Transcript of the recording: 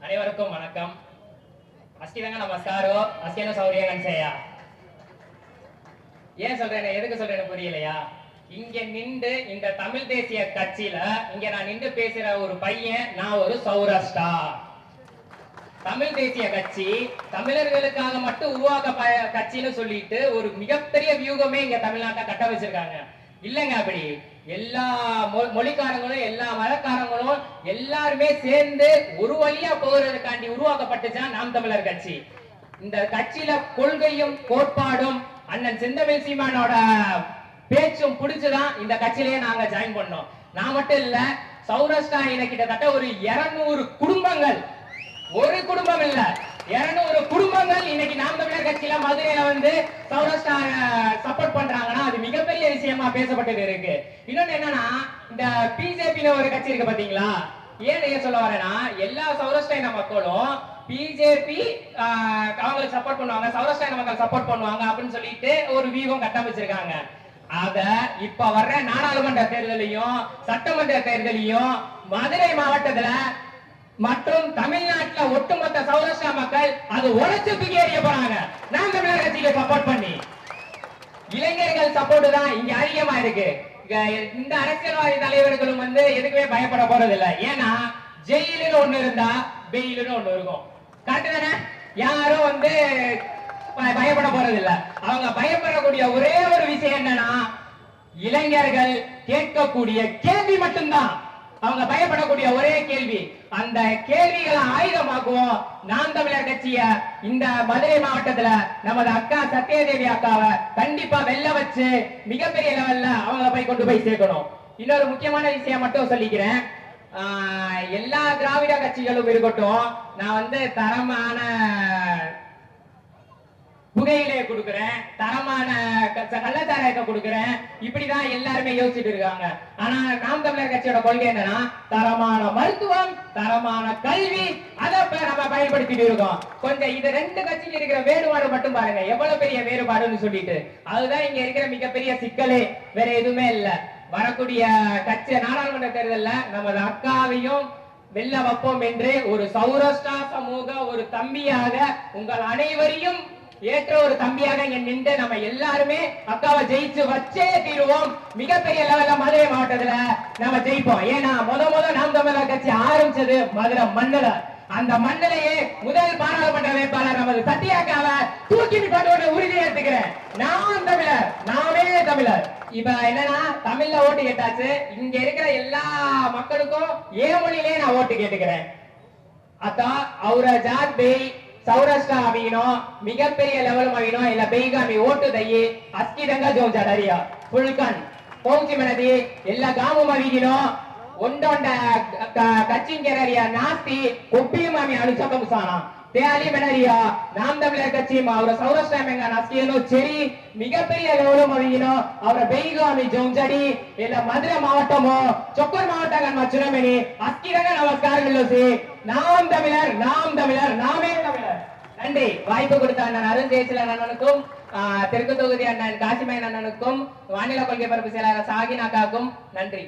அனைவருக்கும் வணக்கம். அஸ்திதங்க நமஸ்காரோ அஸ்தியன சௌரியங்கன் செய்யா ஏன் சொல்றேன் எதுக்கு சொல்றேன்னு புரியலையா? இங்க நின்று இந்த தமிழ் தேசிய கட்சியில இங்க நான் நின்று பேசுற ஒரு பையன் நான் ஒரு சௌராஷ்டா தமிழ் தேசிய கட்சி தமிழர்களுக்காக மட்டும் உருவாக்க ப- கட்சின்னு சொல்லிட்டு ஒரு மிகப்பெரிய வியூகமே இங்க தமிழ்நாட்டை கட்ட வச்சிருக்காங்க. இல்லைங்க அப்படி. எல்லா மொ- மொழிக்காரங்களும் எல்லா மதக்காரங்களும் எல்லாருமே சேர்ந்து ஒரு வழியா போகிறதுக்காண்டி உருவாக்கப்பட்டுச்சான் நாம் தமிழர் கட்சி. இந்த கட்சியில கொள்கையும் கோட்பாடும் அண்ணன் செந்தமிழ் சீமானோட பேச்சும் பிடிச்சுதான் இந்த கட்சியிலேயே நாங்க ஜாயின் பண்ணோம். நான் மட்டும் இல்ல சௌரஸ்டா இன கிட்டத்தட்ட ஒரு 200 குடும்பங்கள் ஒரு குடும்பம் இல்ல 200 குடும்பங்கள் இன்னைக்கு நாம் தமிழர் கட்சியில மதுரையில வந்து சௌரஸ்டா சப்போர்ட் பண்றாங்கன்னா அது மிகப்பெரிய விஷயமா பேசப்பட்டது இருக்கு. இன்னொன்னு என்னன்னா இந்த பிஜேபின்னு ஒரு கட்சி இருக்கு பாத்தீங்களா? ஏன் ஏன் சொல்ல வரேன்னா எல்லா சௌரஸ்டைன மக்களும் பிஜேபி அவங்களுக்கு சப்போர்ட் பண்ணுவாங்க சௌரஸ்டைன மக்கள் சப்போர்ட் பண்ணுவாங்க அப்படின்னு சொல்லிட்டு ஒரு வியூகம் கட்டமைச்சிருக்காங்க. அத இப்ப வர்ற நாடாளுமன்ற தேர்தலையும் சட்டமன்ற தேர்தலையும் மதுரை மாவட்டத்துல மற்றும் தமிழ்நாட்டுல ஒட்டுமொத்த சௌராஷ்டிரா மக்கள் அது உழைச்சு தூக்கி எறிய போறாங்க. நாம் தமிழர் கட்சிக்கு சப்போர்ட் பண்ணி. இளைஞர்கள் சப்போர்ட் தான் இங்க அதிகமா இருக்கு. இந்த அரசியல்வாதி தலைவர்களும் வந்து எதுக்குமே பயப்பட போறது இல்ல ஏன்னா ஜெயிலுன்னு ஒண்ணு இருந்தா வெயிலுன்னு ஒண்ணு இருக்கும். கரெக்ட் தானே? யாரும் வந்து பயப்பட போறது இல்ல அவங்க பயப்படக்கூடிய ஒரே ஒரு விஷயம் என்னன்னா இளைஞர்கள் கேட்கக்கூடிய கேள்வி மட்டும்தான். அவங்க பயப்படக்கூடிய ஒரே கேள்வி அந்த கேள்விகளை ஆயுதமாக்குவோம். நாம் தமிழர் கட்சிய இந்த மதுரை மாவட்டத்துல நமது அக்கா சத்யதேவி அக்காவை கண்டிப்பா வெல்ல வச்சு மிகப்பெரிய லெவல்ல அவங்கள போய் கொண்டு போய் சேர்க்கணும். இன்னொரு முக்கியமான விஷயம் மட்டும் சொல்லிக்கிறேன். ஆஹ் எல்லா திராவிட கட்சிகளும் இருக்கட்டும் நான் வந்து தரமான புகையிலையை கொடுக்கிறேன் தரமான க- கள்ளச்சாராயத்தை கொடுக்கிறேன். இப்படிதான் எல்லாருமே யோசிச்சுட்டு இருக்காங்க. ஆனா நாம் தமிழர் கட்சியோட கொள்கை என்னன்னா தரமான மருத்துவம் தரமான கல்வி அதை நம்ம பயன்படுத்திட்டு இருக்கோம். கொஞ்சம் இது ரெண்டு கட்சிக்கு இருக்கிற வேறுபாடு மட்டும் பாருங்க. எவ்வளவு பெரிய வேறுபாடுன்னு சொல்லிட்டு. அதுதான் இங்க இருக்கிற மிகப்பெரிய சிக்கலே. வேற எதுவுமே இல்ல. வரக்கூடிய கட்சி நாடாளுமன்ற தேர்தல்ல நமது அக்காவையும் வெல்ல வைப்போம் என்று ஒரு சௌரஷ்டா சமூக ஒரு தம்பியாக உங்கள் அனைவரையும் ஏற்ற ஒரு தம்பியாக இங்க நின்று நம்ம எல்லாருமே அக்காவை ஜெயிச்சு வச்சே தீருவோம். மிகப்பெரிய லெவல்ல மதுரை மாவட்டத்துல நம்ம ஜெயிப்போம். ஏன்னா முத முத நாம் தமிழர் கட்சி ஆரம்பிச்சது மதுரை மண்ணில. அந்த மண்ணிலேயே முதல் பாராளுமன்ற வேட்பாளர் நமது சத்யாக்காவை தூக்கி நிப்பாட்டு உறுதி ஏற்றுக்கிறேன் நான் தமிழர் நாமே தமிழர். இப்ப என்னன்னா தமிழ்ல ஓட்டு கேட்டாச்சு. இங்க இருக்கிற எல்லா மக்களுக்கும் ஏ மொழியிலே நான் ஓட்டு கேட்டுக்கிறேன். அத்தா அவர ஜாத் பேய் ಸೌರಾಷ್ಟ್ರ ಅವಿನೋ ಮಿಗಪೆರಿಯ ಲೆವೆಲ್ ಅವಿನೋ ಇಲ್ಲ ಬೇಗಾಮಿ ಓಟು ದಯ್ಯಿ ಅಸ್ಕಿದಂಗ ಜೋಜ ಡರಿಯ ಫುಲ್ಕನ್ ಪೌಚಿ ಮನದಿ ಎಲ್ಲ ಗಾಮು ಮವಿಗಿನೋ ಒಂದೊಂಡ ಕಚ್ಚಿಂಗೆರರಿಯ ನಾಸ್ತಿ ಕೊಬ್ಬಿ ಮಾಮಿ ಅನುಸಕಂಸಾನ தேலி மெனரியா நாம் தமிழர் கட்சியும் அவர் சௌராஷ்டிரா மெங்க நஸ்கியனோ சரி மிகப்பெரிய கௌரவம் அவியினோ அவர் பெய்காமி ஜோஞ்சடி இல்ல மதுரை மாவட்டமோ சொக்கர் மாவட்டங்கள் மச்சுரமெனி அஸ்கிரங்க நமஸ்காரங்கள் சி நாம் தமிழர் நாம் தமிழர் நாமே தமிழர். நன்றி. வாய்ப்பு கொடுத்த அண்ணன் அருண் ஜெயசிலன் அண்ணனுக்கும் ஆஹ், தெற்கு தொகுதி அண்ணன் காசிமயன் அண்ணனுக்கும் வானிலை கொள்கை பரப்பு செயலாளர் சாகினாக்காக்கும் நன்றி.